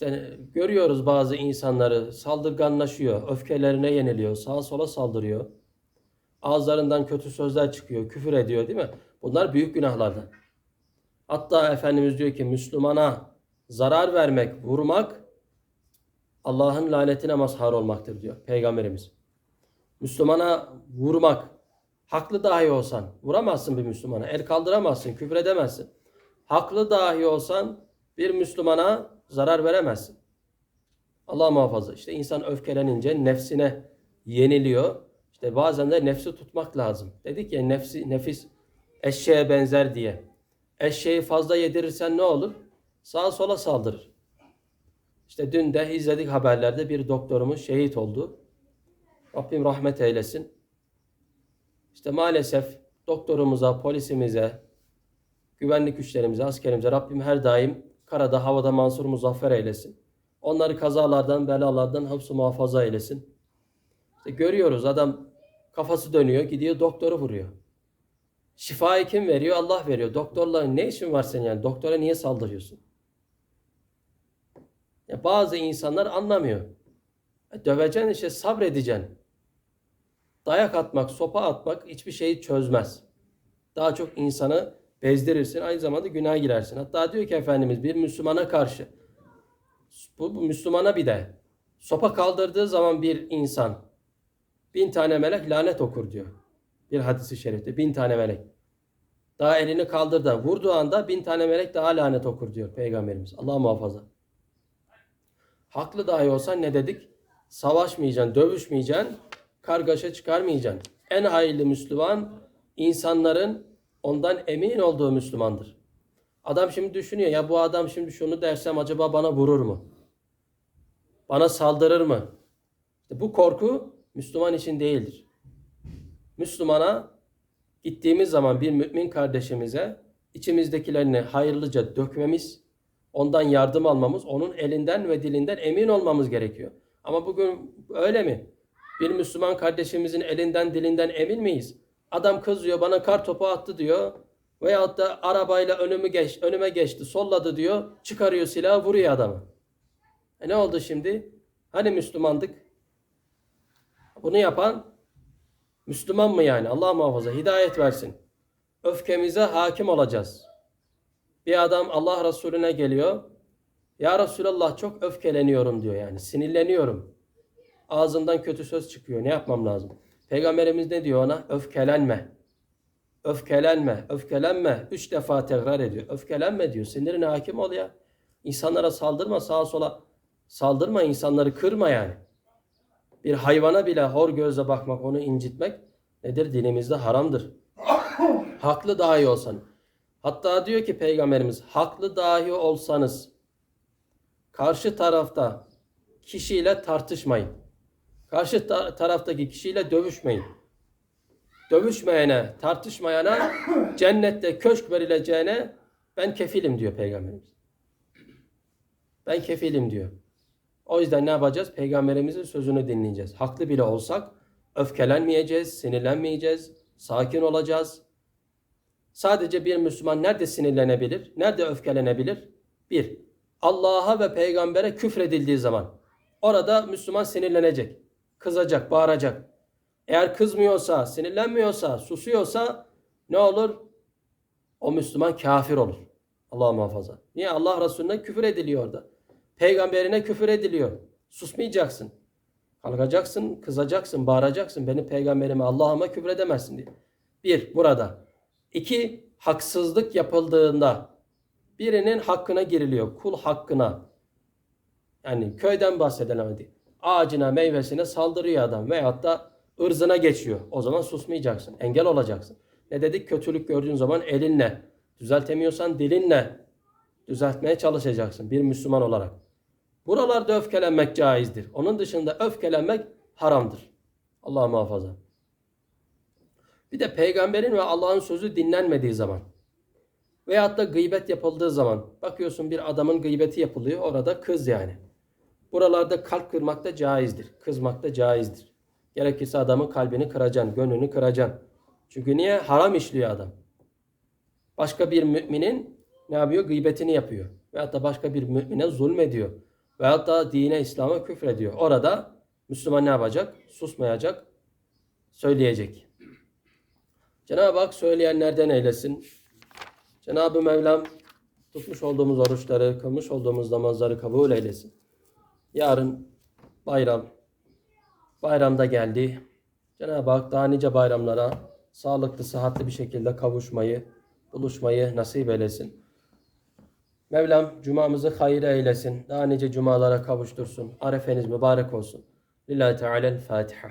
İşte görüyoruz bazı insanları saldırganlaşıyor, öfkelerine yeniliyor, sağa sola saldırıyor. Ağızlarından kötü sözler çıkıyor, küfür ediyor değil mi? Bunlar büyük günahlardan. Hatta Efendimiz diyor ki Müslümana zarar vermek, vurmak Allah'ın lanetine mazhar olmaktır diyor Peygamberimiz. Müslümana vurmak, haklı dahi olsan vuramazsın bir Müslümana, el kaldıramazsın, küfür edemezsin. Haklı dahi olsan bir Müslümana zarar veremezsin. Allah muhafaza. İşte insan öfkelenince nefsine yeniliyor. İşte bazen de nefsi tutmak lazım. Dedik ya nefsi, nefis eşeğe benzer diye. Eşeği fazla yedirirsen ne olur? Sağa sola saldırır. İşte dün de izledik haberlerde bir doktorumuz şehit oldu. Rabbim rahmet eylesin. İşte maalesef doktorumuza, polisimize, güvenlik güçlerimize, askerimize Rabbim her daim karada, havada mansur muzaffer eylesin. Onları kazalardan, belalardan hapsu muhafaza eylesin. İşte görüyoruz adam kafası dönüyor, gidiyor doktoru vuruyor. Şifayı kim veriyor? Allah veriyor. Doktorla ne işin var senin yani? Doktora niye saldırıyorsun? Ya bazı insanlar anlamıyor. E, döveceksin işte sabredeceksin. Dayak atmak, sopa atmak hiçbir şeyi çözmez. Daha çok insanı bezdirirsin. Aynı zamanda günah girersin. Hatta diyor ki Efendimiz bir Müslümana karşı bu, bu Müslümana bir de sopa kaldırdığı zaman bir insan bin tane melek lanet okur diyor. Bir hadisi şerifte bin tane melek. Daha elini kaldırdı. Vurduğu anda bin tane melek daha lanet okur diyor Peygamberimiz. Allah muhafaza. Haklı dahi olsan ne dedik? Savaşmayacaksın, dövüşmeyeceksin, kargaşa çıkarmayacaksın. En hayırlı Müslüman insanların ondan emin olduğu Müslümandır. Adam şimdi düşünüyor ya bu adam şimdi şunu dersem acaba bana vurur mu? Bana saldırır mı? İşte bu korku Müslüman için değildir. Müslümana gittiğimiz zaman bir mümin kardeşimize içimizdekilerini hayırlıca dökmemiz, ondan yardım almamız, onun elinden ve dilinden emin olmamız gerekiyor. Ama bugün öyle mi? Bir Müslüman kardeşimizin elinden dilinden emin miyiz? Adam kızıyor bana kar topu attı diyor. Veyahut da arabayla önümü geç, önüme geçti, solladı diyor. Çıkarıyor silahı vuruyor adamı. E ne oldu şimdi? Hani Müslümandık? Bunu yapan Müslüman mı yani? Allah muhafaza hidayet versin. Öfkemize hakim olacağız. Bir adam Allah Resulüne geliyor. Ya Resulallah çok öfkeleniyorum diyor yani. Sinirleniyorum. Ağzından kötü söz çıkıyor. Ne yapmam lazım? Peygamberimiz ne diyor ona? Öfkelenme. Öfkelenme, öfkelenme. Üç defa tekrar ediyor. Öfkelenme diyor. Sinirine hakim ol ya. İnsanlara saldırma, sağa sola saldırma, insanları kırma yani. Bir hayvana bile hor gözle bakmak, onu incitmek nedir? Dinimizde haramdır. Haklı dahi olsan. Hatta diyor ki Peygamberimiz, haklı dahi olsanız karşı tarafta kişiyle tartışmayın. Karşı ta- taraftaki kişiyle dövüşmeyin. Dövüşmeyene, tartışmayana cennette köşk verileceğine ben kefilim diyor Peygamberimiz. Ben kefilim diyor. O yüzden ne yapacağız? Peygamberimizin sözünü dinleyeceğiz. Haklı bile olsak öfkelenmeyeceğiz, sinirlenmeyeceğiz, sakin olacağız. Sadece bir Müslüman nerede sinirlenebilir, nerede öfkelenebilir? Bir, Allah'a ve peygambere küfredildiği zaman. Orada Müslüman sinirlenecek, kızacak, bağıracak. Eğer kızmıyorsa, sinirlenmiyorsa, susuyorsa ne olur? O Müslüman kafir olur. Allah muhafaza. Niye? Allah Resulüne küfür ediliyor orada. Peygamberine küfür ediliyor. Susmayacaksın. Kalkacaksın, kızacaksın, bağıracaksın. Benim peygamberime Allah'ıma küfür edemezsin diye. Bir, burada. İki, haksızlık yapıldığında birinin hakkına giriliyor. Kul hakkına. Yani köyden bahsedelim hadi. Ağacına, meyvesine saldırıyor adam veyahut da ırzına geçiyor. O zaman susmayacaksın. Engel olacaksın. Ne dedik? Kötülük gördüğün zaman elinle. Düzeltemiyorsan dilinle düzeltmeye çalışacaksın bir Müslüman olarak. Buralarda öfkelenmek caizdir. Onun dışında öfkelenmek haramdır. Allah muhafaza. Bir de peygamberin ve Allah'ın sözü dinlenmediği zaman veyahut da gıybet yapıldığı zaman bakıyorsun bir adamın gıybeti yapılıyor orada kız yani. Buralarda kalp kırmak da caizdir. Kızmak da caizdir. Gerekirse adamın kalbini kıracaksın, gönlünü kıracaksın. Çünkü niye? Haram işliyor adam. Başka bir müminin ne yapıyor? Gıybetini yapıyor. Veyahut da başka bir mümine zulmediyor. Veyahut da dine, İslam'a küfrediyor. Orada Müslüman ne yapacak? Susmayacak, söyleyecek. Cenab-ı Hak söyleyenlerden eylesin. Cenab-ı Mevlam tutmuş olduğumuz oruçları, kılmış olduğumuz namazları kabul eylesin. Yarın bayram. Bayramda geldi. Cenab-ı Hak daha nice bayramlara sağlıklı, sıhhatli bir şekilde kavuşmayı, buluşmayı nasip eylesin. Mevlam cumamızı hayır eylesin. Daha nice cumalara kavuştursun. Arefeniz mübarek olsun. Lillahi Teala'l Fatiha.